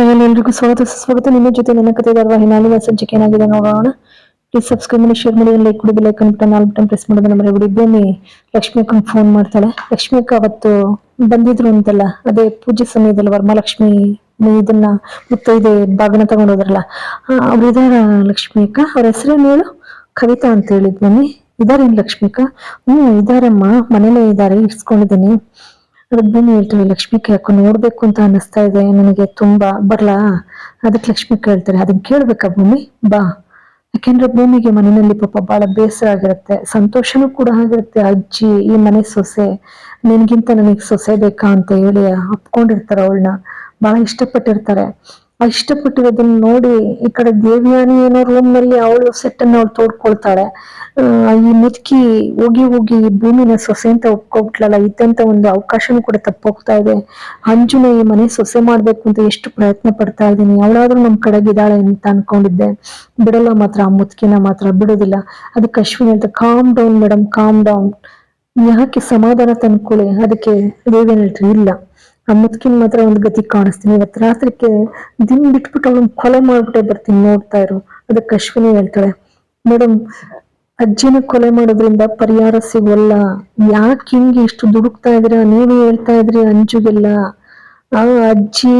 Hi ಎಲ್ರಿಗೂ ಸ್ವಾಗತ. ಸುಸ್ವಾಗತ ನಿಮ್ಮ ಜೊತೆ ನನ್ನ ಕತೆ ದರ್ವ ಹಿನಾಲಿ ಸಂಚಿಕೆ ಏನಾಗಿದೆ ನೋಡೋಣ ಪ್ಲೀಸ್ ಸಬ್ಸ್ಕ್ರೈಬ್ ಮಾಡಿ ಶೇರ್ ಮಾಡಿ ಲೈಕ್ ಕೊಡಿ ಬೆಲ್ ಐಕನ್ ಬಟನ್ ನಾಲ್ಕು ಬಟನ್ ಪ್ರೆಸ್ ಮಾಡೋದನ್ನ ಮರಿಬೇಡಿ. ಭೂಮಿ ಲಕ್ಷ್ಮಿ ಅಕ್ಕ ಫೋನ್ ಮಾಡ್ತಾಳೆ. ಲಕ್ಷ್ಮಿ ಅಕ್ಕ ಅವತ್ತು ಬಂದಿದ್ರು ಅಂತಲ್ಲ, ಅದೇ ಪೂಜೆ ಸಮಯದಲ್ಲಿ ವರಮಹಾಲಕ್ಷ್ಮಿ ಇದನ್ನ ಮುತ್ತೈದೆ ಬಾಗಿನ ತಗೊಂಡೋದ್ರಲ್ಲ. ಅವ್ರು ಇದಾರ ಲಕ್ಷ್ಮಿ ಅಕ್ಕ. ಅವ್ರ ಹೆಸರೇನು ಹೇಳು? ಕವಿತಾ ಅಂತ ಹೇಳಿದ್ ಮಮ್ಮಿ ಇದಾರೇನು ಅಕ್ಕ? ಹ್ಮ್, ಇದಾರಮ್ಮ. ಮನೇಲೇ ಇದಾರೆ ಇರ್ಸ್ಕೊಂಡಿದ್ದೀನಿ ಅದಕ್ಕೆ ಹೇಳ್ತಾರೆ ಲಕ್ಷ್ಮಿ ಕೇಳಕ್ಕೂ ನೋಡ್ಬೇಕು ಅಂತ ಅನಿಸ್ತಾ ಇದೆ. ನನಗೆ ತುಂಬಾ ಬರ್ಲಾ? ಅದಕ್ಕೆ ಲಕ್ಷ್ಮಿ ಕೇಳ್ತಾರೆ ಅದನ್ನ ಕೇಳ್ಬೇಕಾ ಭೂಮಿ? ಬಾ. ಯಾಕೆಂದ್ರೆ ಭೂಮಿಗೆ ಮನೆಯಲ್ಲಿ ಪಾಪ ಬಹಳ ಬೇಸರ ಆಗಿರುತ್ತೆ. ಸಂತೋಷನೂ ಕೂಡ ಆಗಿರುತ್ತೆ. ಅಜ್ಜಿ, ಈ ಮನೆ ಸೊಸೆ, ನಿನ್ಗಿಂತ ನನಗೆ ಸೊಸೆ ಬೇಕಾ ಅಂತ ಹೇಳಿ ಅಪ್ಕೊಂಡಿರ್ತಾರೆ ಅವಳನ್ನ. ಬಹಳ ಇಷ್ಟಪಟ್ಟಿರ್ತಾರೆ. ಇಷ್ಟಪಟ್ಟಿರೋದನ್ನ ನೋಡಿ ಈ ಕಡೆ ದೇವಿಯಾನಿ ಏನೋ ರೂಮ್ನಲ್ಲಿ ಅವಳು ಸೆಟ್ ಅನ್ನ ಅವಳು ತೋಡ್ಕೊಳ್ತಾಳೆ. ಈ ಮುದುಕಿ ಹೋಗಿ ಹೋಗಿ ಭೂಮಿನ ಸೊಸೆ ಅಂತ ಒಪ್ಕೊಬಿಟ್ಲಲ್ಲ, ಇದ್ದಂತ ಒಂದು ಅವಕಾಶನೂ ಕೂಡ ತಪ್ಪೋಗ್ತಾ ಇದೆ. ಅಂಜುನ ಈ ಮನೆ ಸೊಸೆ ಮಾಡ್ಬೇಕು ಅಂತ ಎಷ್ಟು ಪ್ರಯತ್ನ ಪಡ್ತಾ ಇದ್ದೀನಿ. ಅವಳಾದ್ರೂ ನಮ್ ಕಡೆಗಿದ್ದಾಳೆ ಅಂತ ಅನ್ಕೊಂಡಿದ್ದೆ. ಬಿಡಲ್ಲ ಮಾತ್ರ, ಆ ಮುದುಕಿನ ಮಾತ್ರ, ಬಿಡೋದಿಲ್ಲ. ಅದಕ್ಕೆ ಅಶ್ವಿನಿ ಅಂತ calm down madam calm down ಯಾಕೆ ಸಮಾಧಾನ ತಂದ್ಕೊಳ್ಳಿ ಅದಕ್ಕೆ ದೇವೇನ್ ಇಲ್ಲ. ಆ ಮುದುಕಿನ ಮಾತ್ರ ಒಂದು ಗತಿ ಕಾಣಿಸ್ತೀನಿ. ಇವತ್ತು ರಾತ್ರಿ ದಿನ ಬಿಟ್ಬಿಟ್ಟು ಅವಳನ್ನ ಕೊಲೆ ಮಾಡ್ಬಿಟ್ಟೆ ಬರ್ತೀನಿ ನೋಡ್ತಾ ಇರು. ಅದಕ್ಕೆ ಅಶ್ವಿನಿ ಹೇಳ್ತಾಳೆ ಮೇಡಮ್ ಅಜ್ಜಿನ ಕೊಲೆ ಮಾಡೋದ್ರಿಂದ ಪರಿಹಾರ ಸಿಗೋಲ್ಲ. ಯಾಕೆ ಹಿಂಗೆ ಇಷ್ಟು ದುಡುಕ್ತಾ ಇದ್ರ ನೀವೇ ಹೇಳ್ತಾ ಇದ್ರಿ ಅಂಜುಗೆಲ್ಲ. ಆ ಅಜ್ಜಿ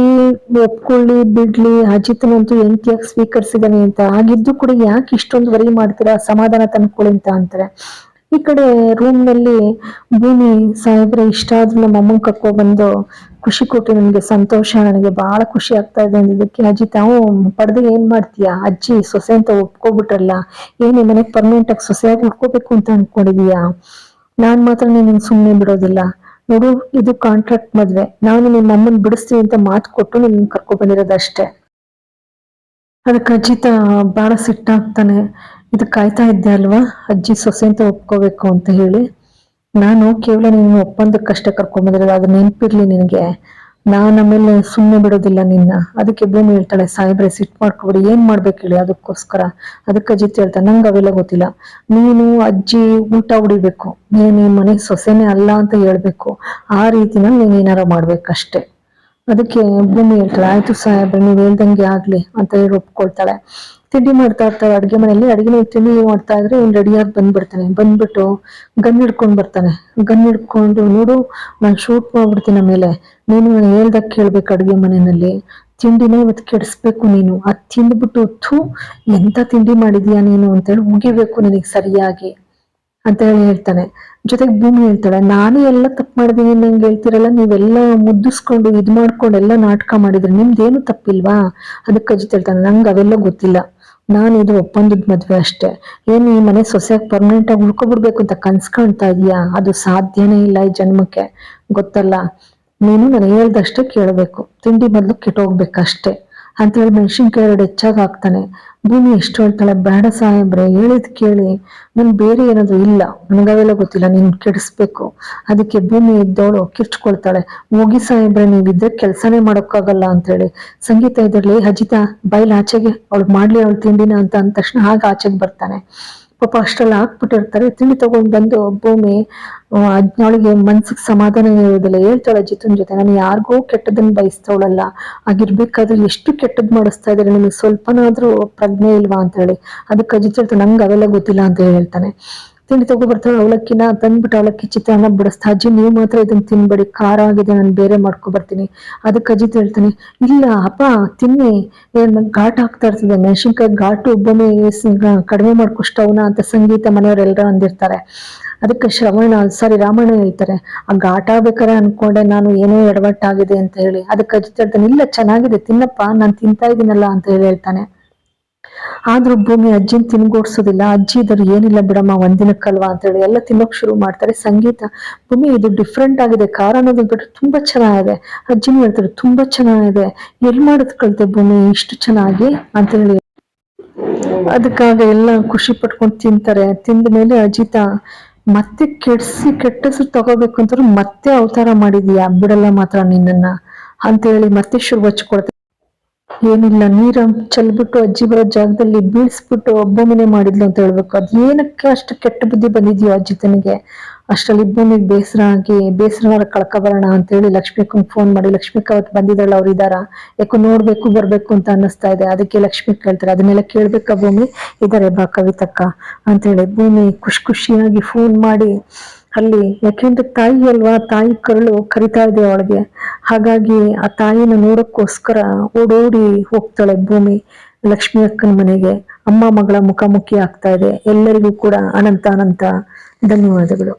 ಒಪ್ಕೊಳ್ಳಿ, ಬಿಡ್ಲಿ. ಅಜಿತನಂತೂ ಎಂತಿಯಾಗಿ ಸ್ವೀಕರಿಸಿದಾನೆ ಅಂತ. ಆಗಿದ್ದು ಕೂಡ ಯಾಕೆ ಇಷ್ಟೊಂದು ವರಿ ಮಾಡ್ತೀರಾ? ಸಮಾಧಾನ ತಂದ್ಕೊಳ್ಳಿ ಅಂತ ಅಂತಾರೆ. ಈ ಕಡೆ ರೂಮ್ನಲ್ಲಿ ಭೂಮಿ ಸಾಹೇಬ್ರೆ ಇಷ್ಟ ಆದ್ರೂ ನಮ್ಮ ಅಮ್ಮನ್ ಕರ್ಕೊ ಬಂದು ಖುಷಿ ಕೊಟ್ಟು ನನಗೆ ಸಂತೋಷ, ನನಗೆ ಬಹಳ ಖುಷಿ ಆಗ್ತಾ ಇದೆ ಅಂದಿದ್ದಕ್ಕೆ ಅಜ್ಜಿ ತಾವು ಪಡೆದು ಏನ್ ಮಾಡ್ತೀಯಾ? ಅಜ್ಜಿ ಸೊಸೆ ಅಂತ ಒಪ್ಕೊಬಿಟ್ರಲ್ಲ, ಏನ್ ಮನೆಗೆ ಪರ್ಮನೆಂಟ್ ಆಗಿ ಸೊಸೆಯಾಗಿ ಉಟ್ಕೋಬೇಕು ಅಂತ ಅನ್ಕೊಂಡಿದೀಯಾ? ನಾನ್ ಮಾತ್ರ ನಿನ್ನ ಸುಮ್ಮನೆ ಬಿಡೋದಿಲ್ಲ. ನೋಡು, ಇದು ಕಾಂಟ್ರಾಕ್ಟ್ ಮದ್ವೆ. ನಾನು ನಿಮ್ಮ ಅಮ್ಮನ್ ಬಿಡಿಸ್ತೀನಿ ಅಂತ ಮಾತು ಕೊಟ್ಟು ನಿನ್ನ ಕರ್ಕೊ ಬಂದಿರೋದಷ್ಟೇ ಅದಕ್ಕೆ ಅಜ್ಜಿತ ಬಹಳ ಸಿಟ್ಟಾಗ್ತಾನೆ. ಇದು ಕಾಯ್ತಾ ಇದ್ದೆ ಅಲ್ವಾ? ಅಜ್ಜಿ ಸೊಸೆ ಅಂತ ಒಪ್ಕೋಬೇಕು ಅಂತ ಹೇಳಿ. ನಾನು ಕೇವಲ ನೀನು ಒಪ್ಪಂದಕ್ಕಷ್ಟೇ ಕರ್ಕೊಂಬಂದಿರೋದು ಅದು ನೆನಪಿರ್ಲಿ ನಿನಗೆ. ನಾನು ಆಮೇಲೆ ಸುಮ್ಮನೆ ಬಿಡೋದಿಲ್ಲ ನಿನ್ನ. ಅದಕ್ಕೆ ಭೂಮಿ ಹೇಳ್ತಾಳೆ, ಸಾಹೇಬ್ರೆ ಸಿಟ್ ಮಾಡ್ಕೊಬಿಡಿ. ಏನ್ ಮಾಡ್ಬೇಕು ಹೇಳಿ ಅದಕ್ಕೋಸ್ಕರ? ಅದಕ್ಕೆ ಅಜಿತ್ ಹೇಳ್ತಾ ನಂಗೆ ಅವೆಲ್ಲ ಗೊತ್ತಿಲ್ಲ. ನೀನು, ಅಜ್ಜಿ ಊಟ ಹೊಡಿಬೇಕು. ನೀನು ಮನೆ ಸೊಸೆನೇ ಅಲ್ಲ ಅಂತ ಹೇಳ್ಬೇಕು. ಆ ರೀತಿನ ನೀನ್ ಏನಾರ ಮಾಡ್ಬೇಕಷ್ಟೇ. ಅದಕ್ಕೆ ಭೂಮಿ ಹೇಳ್ತಾಳೆ, ಆಯ್ತು ಸಾಹೇಬ್ರೆ, ನೀವ್ ಹೇಳ್ದಂಗೆ ಆಗ್ಲಿ ಅಂತ ಹೇಳಿ ಒಪ್ಕೊಳ್ತಾಳೆ. ತಿಂಡಿ ಮಾಡ್ತಾ ಇರ್ತಾಳೆ, ಅಡುಗೆ ಮನೆಯಲ್ಲಿ. ಅಡಿಗೆ ತಿಂಡಿ ಮಾಡ್ತಾ ಇದ್ರೆ ಇವ್ನು ರೆಡಿಯಾಗಿ ಬಂದ್ಬಿಡ್ತಾನೆ. ಬಂದ್ಬಿಟ್ಟು ಗನ್ ಹಿಡ್ಕೊಂಡ್ ಬರ್ತಾನೆ. ಗನ್ ಹಿಡ್ಕೊಂಡು, ನೋಡು, ನಾನು ಶೂಟ್ ಮಾಡ್ಬಿಡ್ತೀನಿ ಮೇಲೆ. ನೀನು ಹೇಳ್ದಾಗ ಕೇಳ್ಬೇಕು ಅಡ್ಗೆ ಮನೆಯಲ್ಲಿ. ತಿಂಡಿನ ಇವತ್ತು ಕೆಡಿಸ್ಬೇಕು ನೀನು. ಅದು ತಿಂದ್ಬಿಟ್ಟು ಥೂ, ಎಂತ ತಿಂಡಿ ಮಾಡಿದ್ಯಾ ನೀನು? ಅಂತೇಳಿ ಮುಗಿಬೇಕು ನಿನಗೆ ಸರಿಯಾಗಿ. ಅಂತ ಹೇಳಿ ಹೇಳ್ತಾನೆ. ಜೊತೆಗೆ ಭೂಮಿ ಹೇಳ್ತಾಳೆ, ನಾನು ಎಲ್ಲ ತಪ್ಪು ಮಾಡಿದೀನಿ, ನಂಗೆ ಹೇಳ್ತಿರಲ್ಲ, ನೀವೆಲ್ಲ ಮುದ್ದಿಸ್ಕೊಂಡು, ಇದ್ ಮಾಡ್ಕೊಂಡು ಎಲ್ಲ ನಾಟಕ ಮಾಡಿದ್ರಿ ನಿಮ್ದೇನು ತಪ್ಪಿಲ್ವಾ? ಅದಕ್ಕೆ ಅಜಿತ್ ಹೇಳ್ತಾನೆ, ನಂಗೆ ಅವೆಲ್ಲ ಗೊತ್ತಿಲ್ಲ. ನಾನು ಇದು ಒಪ್ಪಂದದ ಮದ್ವೆ ಅಷ್ಟೇ. ಏನು ಈ ಮನೆ ಸೊಸೆಯಾಗಿ ಪರ್ಮನೆಂಟ್ ಆಗಿ ಉಳ್ಕೊಬಿಡ್ಬೇಕು ಅಂತ ಕನ್ಸ್ ಕಾಣ್ತಾ ಇದೀಯಾ? ಅದು ಸಾಧ್ಯನೇ ಇಲ್ಲ ಈ ಜನ್ಮಕ್ಕೆ. ಗೊತ್ತಲ್ಲ, ನೀನು ನಾನು ಹೇಳ್ದಷ್ಟೇ ಕೇಳಬೇಕು. ತಿಂಡಿ ಬದಲು ಕೆಟ್ಟೋಗ್ಬೇಕಷ್ಟೇ. ಅಂತ ಹೇಳಿ ಮೆಣಸಿನ್ಕಾಯಿ ಎರಡು ಹೆಚ್ಚಾಗಿ ಹಾಕ್ತಾನೆ. ಭೂಮಿ ಎಷ್ಟು ಹೇಳ್ತಾಳೆ, ಬೇಡ ಸಾಹೇಬ್ರೆ, ಹೇಳಿದ್ ಕೇಳಿ. ನನ್ ಬೇರೆ ಏನಾದ್ರು ಇಲ್ಲ, ನನಗವೆಲ್ಲ ಗೊತ್ತಿಲ್ಲ, ನೀನ್ ಕೆಡಿಸ್ಬೇಕು. ಅದಕ್ಕೆ ಭೂಮಿ ಇದ್ದವಳು ಕಿರ್ಚ್ಕೊಳ್ತಾಳೆ. ಹೋಗಿ ಸಾಹೇಬ್ರೆ, ನೀವಿದ್ರೆ ಕೆಲ್ಸನೇ ಮಾಡೋಕ್ಕಾಗಲ್ಲ ಅಂತ ಹೇಳಿ ಸಂಗೀತ ಇದ್ರಲ್ಲಿ, ಅಜಿತ, ಬೈಲ್ ಆಚೆಗೆ, ಅವಳು ಮಾಡ್ಲಿ ಅವಳು ತಿಂಡಿನ ಅಂತ ಅಂದ ತಕ್ಷಣ ಹಾಗೆ ಆಚೆಗೆ ಬರ್ತಾನೆ. ಪಾಪ ಅಷ್ಟೆಲ್ಲ ಹಾಕ್ಬಿಟ್ಟಿರ್ತಾರೆ ತಿಂಡಿ ತಗೊಂಡ್ ಬಂದು ಭೂಮಿ ಅವಳಿಗೆ ಮನ್ಸಿಗೆ ಸಮಾಧಾನ ಇರೋದಿಲ್ಲ ಹೇಳ್ತಾಳೆ ಜಿತನ್ ಜೊತೆ. ನಾನು ಯಾರಿಗೂ ಕೆಟ್ಟದನ್ನ ಬಯಸ್ತಾವಳಲ್ಲ. ಆಗಿರ್ಬೇಕಾದ್ರೆ ಎಷ್ಟು ಕೆಟ್ಟದ್ ಮಾಡಿಸ್ತಾ ಇದ್ದಾರೆ ನಿಮಗೆ ಸ್ವಲ್ಪನಾದ್ರೂ ಪ್ರಜ್ಞೆ ಇಲ್ವಾ ಅಂತ ಹೇಳಿ. ಅದಕ್ಕೆ ಅಜಿತ್ ಹೇಳ್ತಾನೆ ನಂಗೆ ಅವೆಲ್ಲ ಗೊತ್ತಿಲ್ಲ ಅಂತ ಹೇಳ್ತಾನೆ. ತಿಂಡಿ ತಗೋ ಬರ್ತಾಳೆ, ಅವಲಕ್ಕಿನ ತಂದ್ಬಿಟ್ಟು ಅವಲಕ್ಕಿ ಚಿತ್ರಾನ್ನ ಬಿಡಿಸ್ತಾ. ಅಜ್ಜಿ, ನೀವು ಮಾತ್ರ ಇದನ್ನ ತಿನ್ಬೇಡಿ, ಖಾರ ಆಗಿದೆ, ನಾನು ಬೇರೆ ಮಾಡ್ಕೊ ಬರ್ತೀನಿ. ಅದಕ್ಕೆ ಅಜಿತ್ ಹೇಳ್ತಾನೆ, ಇಲ್ಲ, ಅಪ್ಪ, ತಿನ್ನಿ. ಘಾಟ್ ಆಗ್ತಾ ಇರ್ತದೆ, ಮೆಣಸಿನ್ಕಾಯಿ ಘಾಟು ಒಬ್ಬನೇ ಕಡಿಮೆ ಮಾಡ್ಕೊ ಸ್ಟವ್ನ ಅಂತ ಸಂಗೀತ ಮನೆಯವರೆಲ್ಲರೂ ಅಂದಿರ್ತಾರೆ. ಅದಕ್ಕೆ ಶ್ರವಣ, ಸಾರಿ, ರಾಮಣ್ಣ ಹೇಳ್ತಾರೆ, ಆ ಘಾಟ ಬೇಕಾರೆ ಅನ್ಕೊಂಡೆ, ನಾನು ಏನೋ ಎಡವಟ್ಟಾಗಿದೆ ಅಂತ ಹೇಳಿ. ಅದಕ್ಕೆ ಅಜಿತ್ ಹೇಳ್ತಾನೆ, ಇಲ್ಲ, ಚೆನ್ನಾಗಿದೆ, ತಿನ್ನಪ್ಪ, ನಾನು ತಿಂತಾ ಇದ್ದೀನಲ್ಲ ಅಂತ ಹೇಳಿ ಹೇಳ್ತಾನೆ. ಆದ್ರೂ ಭೂಮಿ ಅಜ್ಜಿನ ತಿನ್ಗೋಡ್ಸೋದಿಲ್ಲ. ಅಜ್ಜಿ ಇದ್ರು ಏನಿಲ್ಲ ಬಿಡಮ್ಮ ಒಂದಿನಕ್ಕಲ್ವಾ ಅಂತ ಹೇಳಿ ಎಲ್ಲ ತಿನ್ನೋಕ್ ಶುರು ಮಾಡ್ತಾರೆ. ಸಂಗೀತ, ಭೂಮಿ ಇದು ಡಿಫ್ರೆಂಟ್ ಆಗಿದೆ. ಖಾರ ಅನ್ನೋದು ಬಿಟ್ಟು ತುಂಬಾ ಚೆನ್ನಾಗಿದೆ. ಅಜ್ಜಿನ ಹೇಳ್ತಾರೆ, ತುಂಬಾ ಚೆನ್ನಾಗಿದೆ. ಎಲ್ ಮಾಡೋದ್ ಕಳ್ತೆ ಭೂಮಿ, ಇಷ್ಟು ಚೆನ್ನಾಗಿ ಅಂತ ಹೇಳಿ. ಅದಕ್ಕಾಗ ಎಲ್ಲ ಖುಷಿ ಪಟ್ಕೊಂಡು ತಿಂತಾರೆ. ತಿಂದ ಮೇಲೆ ಅಜಿತ, ಮತ್ತೆ ಕೆಡ್ಸಿ, ಕೆಟ್ಟ ಹೆಸರು ತಗೋಬೇಕು ಅಂತ ಮತ್ತೆ ಅವತಾರ ಮಾಡಿದ್ಯಾ? ಬಿಡಲ್ಲ ಮಾತ್ರ ನಿನ್ನನ್ನ ಅಂತ ಹೇಳಿ ಮತ್ತೆ ಶುರು ಹಚ್ಕೊಡ್ತಾರೆ ಏನಿಲ್ಲ, ನೀರ ಚೆಲ್ಬಿಟ್ಟು ಅಜ್ಜಿ ಬರೋ ಜಾಗದಲ್ಲಿ ಬೀಳ್ಸ್ಬಿಟ್ಟು ಭೂಮಿನೇ ಮಾಡಿದ್ಲು ಅಂತ ಹೇಳ್ಬೇಕು. ಅದ್ ಏನಕ್ಕೆ ಅಷ್ಟು ಕೆಟ್ಟ ಬುದ್ಧಿ ಬಂದಿದ್ಯೋ ಅಜ್ಜಿ ತನಗೆ? ಅಷ್ಟ್ರಲ್ಲಿ ಭೂಮಿಗೆ ಬೇಸರ ಆಗಿ ಬೇಸರ ಕಳ್ಕೊಬರೋಣ ಅಂತೇಳಿ ಲಕ್ಷ್ಮಿಕಂಗ್ ಫೋನ್ ಮಾಡಿ, ಲಕ್ಷ್ಮಿಕ ಅವತ್ತು ಬಂದಿದ್ದಾಳೆ, ಅವ್ರು ಇದಾರ ಯಾಕೋ ನೋಡ್ಬೇಕು, ಬರ್ಬೇಕು ಅಂತ ಅನ್ನಿಸ್ತಾ ಇದೆ. ಅದಕ್ಕೆ ಲಕ್ಷ್ಮಿ ಕೇಳ್ತಾರೆ. ಅದನ್ನೆಲ್ಲ ಕೇಳ್ಬೇಕಾ ಭೂಮಿ? ಇದಾರೆ ಬಾ ಕವಿತಕ್ಕ ಅಂತೇಳಿ ಭೂಮಿ ಖುಷಿ ಖುಷಿಯಾಗಿ ಫೋನ್ ಮಾಡಿ ಅಲ್ಲಿ ಯಾಕೆಂದ್ರೆ ತಾಯಿ ಅಲ್ವಾ? ತಾಯಿ ಕರುಳು ಕರಿತಾ ಇದೆ ಅವಳಿಗೆ. ಹಾಗಾಗಿ ಆ ತಾಯಿನ ನೋಡಕ್ಕೋಸ್ಕರ ಓಡೋಡಿ ಹೋಗ್ತಾಳೆ ಭೂಮಿ ಲಕ್ಷ್ಮಿ ಅಕ್ಕನ ಮನೆಗೆ. ಅಮ್ಮ ಮಗಳ ಮುಖಾಮುಖಿ ಆಗ್ತಾ ಇದೆ. ಎಲ್ಲರಿಗೂ ಕೂಡ ಅನಂತ ಅನಂತ ಧನ್ಯವಾದಗಳು.